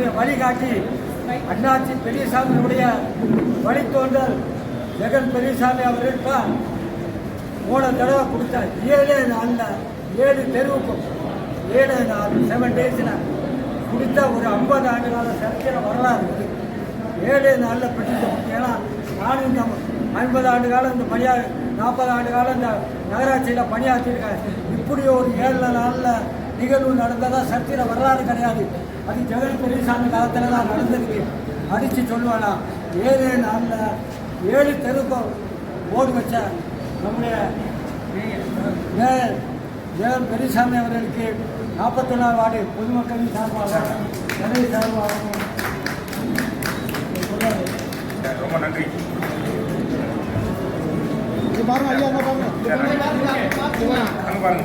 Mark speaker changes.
Speaker 1: எங்களுடைய வழிகாட்டி அண்ணாச்சி பெரியசாமியினுடைய வழித்தோன்றல். ஜெகன் பெரியசாமி அவர்கள் மூணு தடவை கொடுத்தார். ஏழே நாளில் ஏழு தெருவுக்கும் ஏழு நாள் செவன் டேஸில் கொடுத்த ஒரு ஐம்பது ஆண்டு கால சரித்திர வரலாறு இருக்குது ஏழு நாளில் பெற்று ஏன்னா நானும் இந்த ஐம்பது ஆண்டு காலம் இந்த பணியா நாற்பது ஆண்டு காலம் இந்த நகராட்சியில் பணியாற்றிருக்கேன் இப்படி ஒரு ஏழு நாளில் நிகழ்வு நடந்ததா சரித்திர வரலாறு கிடையாது. அது ஜெகன் பெரியசாமி காலத்தில் தான் நடந்திருக்கு. அடித்து சொல்லுவானா ஏழு நாளில் ஏழு தெருக்கும் ஓடு வச்ச நம்முடைய ஜெகன் பெரியசாமி அவர்களுக்கு நாற்பத்தொன்னாம் வார்டு பொதுமக்களின் சார்பாக நிறைய சார்பாகவும் சொல்றாரு.
Speaker 2: ரொம்ப நன்றி.
Speaker 3: பாருங்க ஐயா என்ன பாருங்க.
Speaker 2: பாருங்க